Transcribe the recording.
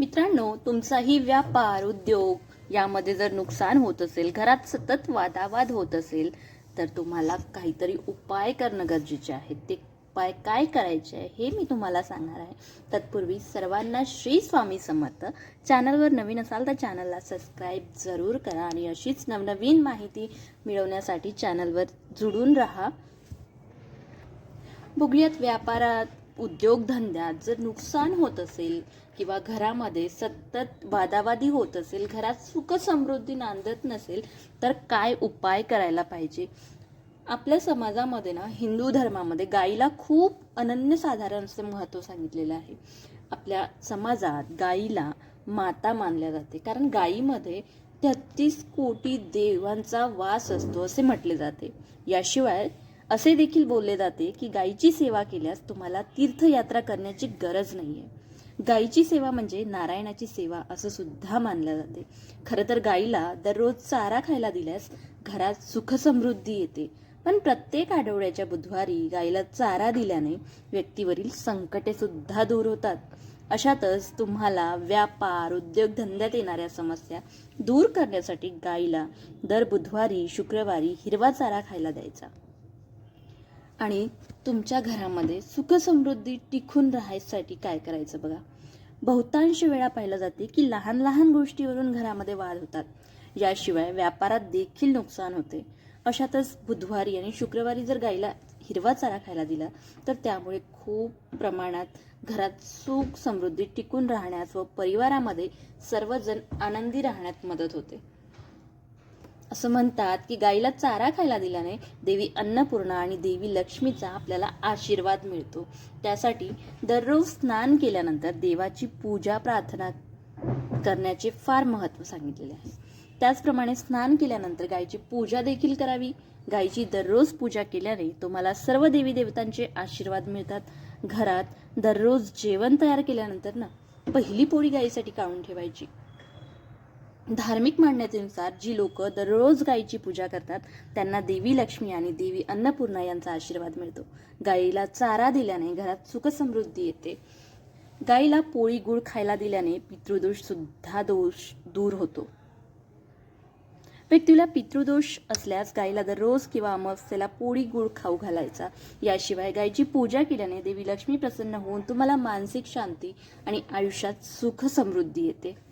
मित्रांनो तुमचाही व्यापार उद्योग यामध्ये जर नुकसान होत असेल घरात सतत वादावाद होत असेल तर तुम्हाला काहीतरी उपाय करणं गरजेचे आहे. ते उपाय काय करायचे आहे हे मी तुम्हाला सांगणार आहे. तत्पूर्वी सर्वांना श्री स्वामी समर्थ. चॅनलवर नवीन असाल तर चॅनलला सबस्क्राईब जरूर करा आणि अशीच नवनवीन माहिती मिळवण्यासाठी चॅनलवर जुडून राहा. बघूयात व्यापारात उद्योगधंद्यात जर नुकसान होत असेल किंवा घरामध्ये सतत वादावादी होत असेल घरात सुख समृद्धी नांदत नसेल तर काय उपाय करायला पाहिजे? आपल्या समाजामध्ये ना हिंदू धर्मामध्ये गाईला खूप अनन्यसाधारण असं महत्त्व सांगितलेलं आहे. आपल्या समाजात गाईला माता मानल्या जाते. कारण गाईमध्ये तेहतीस कोटी देवांचा वास असतो असे म्हटले जाते. याशिवाय असे देखील बोलले जाते की गायीची सेवा केल्यास तुम्हाला तीर्थयात्रा करण्याची गरज नाही आहे गायीची सेवा म्हणजे नारायणाची सेवा असं सुद्धा मानलं जाते. खरं तर गाईला दररोज चारा खायला दिल्यास घरात सुखसमृद्धी येते. पण प्रत्येक आठवड्याच्या बुधवारी गाईला चारा दिल्याने व्यक्तीवरील संकटे सुद्धा दूर होतात. अशातच तुम्हाला व्यापार उद्योगधंद्यात येणाऱ्या समस्या दूर करण्यासाठी गाईला दर बुधवारी शुक्रवारी हिरवा चारा खायला द्यायचा. आणि तुमच्या घरामध्ये सुखसमृद्धी टिकून राहायसाठी काय करायचं बघा? बहुतांश वेळा पाहिलं जाते की लहान लहान गोष्टीवरून घरामध्ये वाद होतात. याशिवाय व्यापारात देखील नुकसान होते. अशातच बुधवारी आणि शुक्रवारी जर गाईला हिरवा चारा खायला दिला तर त्यामुळे खूप प्रमाणात घरात सुख समृद्धी टिकून राहण्यास व परिवारामध्ये सर्वजण आनंदी राहण्यात मदत होते. असं म्हणतात की गाईला चारा खायला दिल्याने देवी अन्नपूर्णा आणि देवी लक्ष्मीचा आपल्याला आशीर्वाद मिळतो. त्यासाठी दररोज स्नान केल्यानंतर देवाची पूजा प्रार्थना करण्याचे फार महत्त्व सांगितलेले आहे. त्याचप्रमाणे स्नान केल्यानंतर गायीची पूजा देखील करावी. गायीची दररोज पूजा केल्याने तुम्हाला सर्व देवी देवतांचे आशीर्वाद मिळतात. घरात दररोज जेवण तयार केल्यानंतर ना पहिली पोळी गायीसाठी काढून ठेवायची. धार्मिक मान्यतेनुसार जी लोक दररोज गायीची पूजा करतात त्यांना देवी लक्ष्मी आणि देवी अन्नपूर्णा यांचा आशीर्वाद मिळतो. गायीला चारा दिल्याने घरात सुखसमृद्धी येते. गायीला पोळी गुळ खायला दिल्याने पितृदोष सुद्धा दोष दूर होतो. व्यक्तीला पितृदोष असल्यास गायीला दररोज किंवा अमावस्येला पोळी गुळ खाऊ घालायचा. याशिवाय गायीची पूजा केल्याने देवी लक्ष्मी प्रसन्न होऊन तुम्हाला मानसिक शांती आणि आयुष्यात सुख समृद्धी येते.